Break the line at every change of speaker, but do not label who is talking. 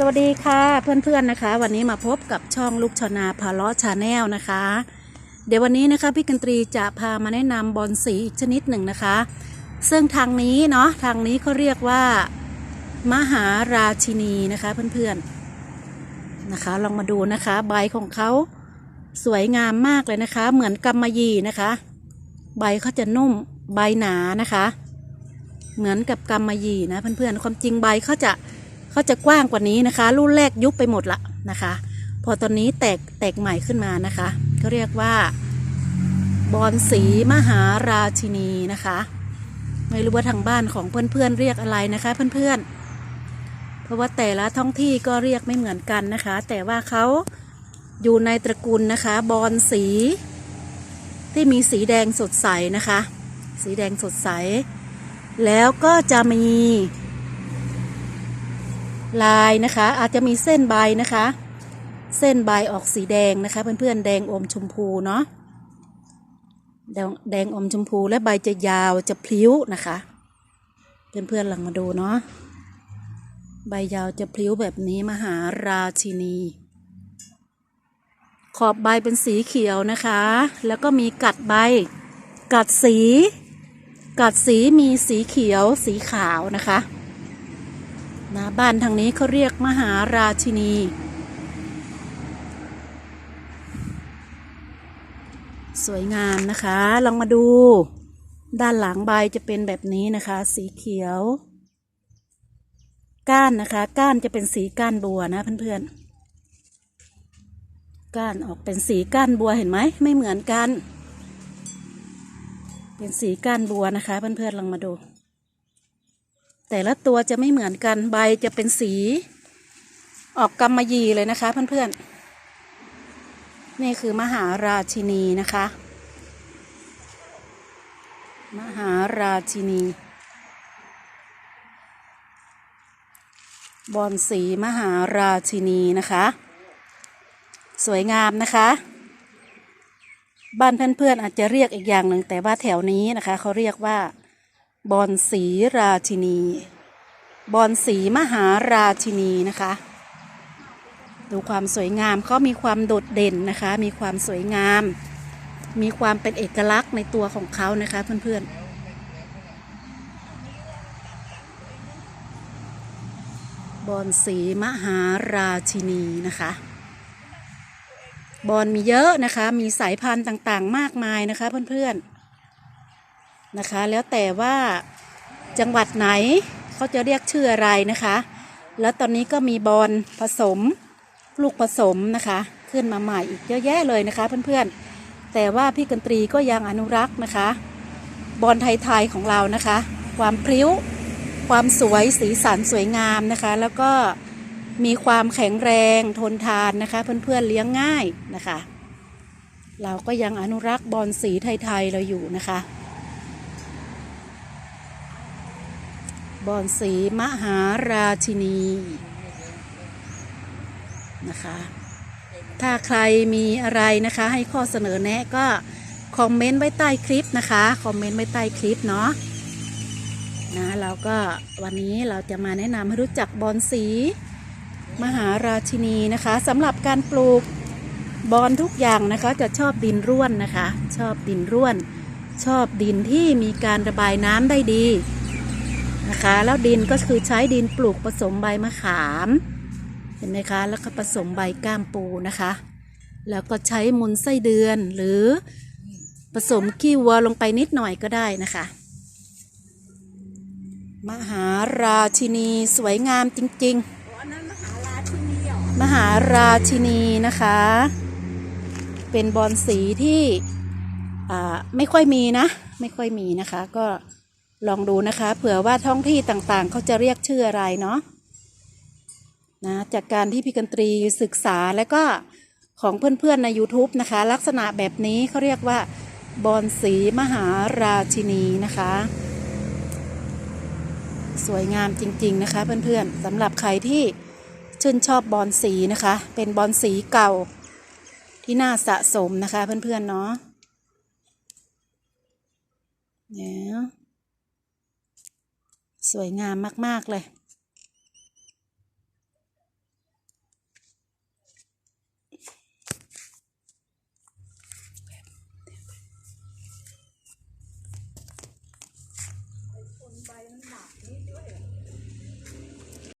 สวัสดีค่ะเพื่อนๆนะคะ วันนี้มาพบกับช่องลูกชนาพาลาะชาแนลนะคะ เดี๋ยววันนี้นะคะพี่กันตรีจะพามาแนะนำบอลสีอีกชนิดหนึ่งนะคะ ซึ่งทางนี้เนาะทางนี้เขาเรียกว่า มหาราชินีนะคะเพื่อนๆนะคะ ลองมาดูนะคะ ใบของเขาสวยงามมากเลยนะคะ เหมือนกำมะหยี่นะคะ ใบเขาจะนุ่มใบหนานะคะ เหมือนกับกำมะหยี่นะเพื่อนๆความจริงใบเขาจะ เขาจะกว้างกว่านี้นะคะ รุ่นแรกยุบไปหมดละนะคะ พอตอนนี้แตกแตกใหม่ขึ้นมานะคะเขาเรียกว่า บอนสีมหาราชินีนะคะ ไม่รู้ว่าทางบ้านของเพื่อนๆเรียกอะไรนะคะ เพื่อนๆ เพราะว่าแต่ละท้องที่ก็เรียกไม่เหมือนกันนะคะ แต่ว่าเขาอยู่ในตระกูลนะคะ บอนสี ที่มีสีแดงสดใสนะคะ สีแดงสดใส แล้วก็จะมี ลายนะคะ อาจจะมีเส้นใบนะคะ เส้นใบออกสีแดงนะคะ เพื่อนๆแดงอมชมพูเนาะแดงแดงอมชมพูและใบจะยาวจะพลิ้วนะคะ เพื่อนๆลองมาดูเนาะใบยาวจะพลิ้วแบบนี้มหาราชินี ขอบใบเป็นสีเขียวนะคะ แล้วก็มีกัดใบ กัดสี กัดสีมีสีเขียวสีขาวนะคะ นะบ้านทางนี้เขาเรียกมหาราชินี สวยงามนะคะ ลองมาดู ด้านหลังใบจะเป็นแบบนี้นะคะ สีเขียว ก้านนะคะ ก้านจะเป็นสีก้านบัวนะเพื่อนๆ ก้านออกเป็นสีก้านบัวเห็นไหมไม่เหมือนกัน เป็นสีก้านบัวนะคะเพื่อนๆลองมาดู แต่ละตัวจะไม่เหมือนกันใบจะเป็นสี ออกกำมะยีเลยนะคะเพื่อนๆ นี่คือมหาราชินีนะคะ มหาราชินี บอนสีมหาราชินีนะคะ สวยงามนะคะบ้านเพื่อนๆอาจจะเรียกอีกอย่างหนึ่งแต่ว่าแถวนี้นะคะ เขาเรียกว่า บอนสีราชินี บอนสีมหาราชินีนะคะ ดูความสวยงามเขามีความโดดเด่นนะคะ มีความสวยงาม มีความเป็นเอกลักษณ์ในตัวของเขานะคะเพื่อนๆบอนสีมหาราชินีนะคะ บอนมีเยอะนะคะ มีสายพันธุ์ต่างๆ มากมายนะคะเพื่อนๆ นะคะ แล้วแต่ว่าจังหวัดไหนเขาจะเรียกชื่ออะไรนะคะ แล้วตอนนี้ก็มีบอนผสม ลูกผสมนะคะ ขึ้นมาใหม่อีกเยอะแยะเลยนะคะเพื่อนๆ แต่ว่าพี่กันตรีก็ยังอนุรักษ์นะคะ บอลไทยๆของเรานะคะ ความพริ้ว ความสวยสีสันสวยงามนะคะ แล้วก็มีความแข็งแรงทนทานนะคะ เพื่อนๆเลี้ยงง่ายนะคะ เราก็ยังอนุรักษ์บอลสีไทยๆเราอยู่นะคะ บอนสีมหาราชินีนะคะ ถ้าใครมีอะไรนะคะ ให้ข้อเสนอแนะก็คอมเมนต์ไว้ใต้คลิปนะคะ คอมเมนต์ไว้ใต้คลิปเนาะนะเราก็วันนี้เราจะมาแนะนำให้รู้จักบอนสี มหาราชินีนะคะสำหรับการปลูกบอนทุกอย่างนะคะจะชอบดินร่วนนะคะ ชอบดินร่วน ชอบดินที่มีการระบายน้ำได้ดี นะคะ แล้วดินก็คือใช้ดินปลูกผสมใบมะขาม เห็นไหมคะ แล้วก็ผสมใบก้ามปูนะคะ แล้วก็ใช้มูลไส้เดือนหรือผสมขี้วัวลงไปนิดหน่อยก็ได้นะคะ มหาราชินีสวยงามจริง ๆมหาราชินีนะคะ เป็นบอนสีที่ไม่ค่อยมีนะ ไม่ค่อยมีนะคะ ก็ ลองดูนะคะ เผื่อว่าท้องที่ต่างๆ เขาจะเรียกชื่ออะไรเนาะนะจากการที่พี่กันตรีศึกษาแล้วก็ของเพื่อนๆใน YouTube นะคะ ลักษณะแบบนี้เขาเรียกว่า บอนสีมหาราชินีนะคะ สวยงามจริงๆนะคะเพื่อนๆสำหรับใครที่ชื่นชอบบอนสีนะคะ เป็นบอนสีเก่าที่น่าสะสมนะคะเพื่อนๆเนาะเนี่ย สวยงามมาก ๆ เลย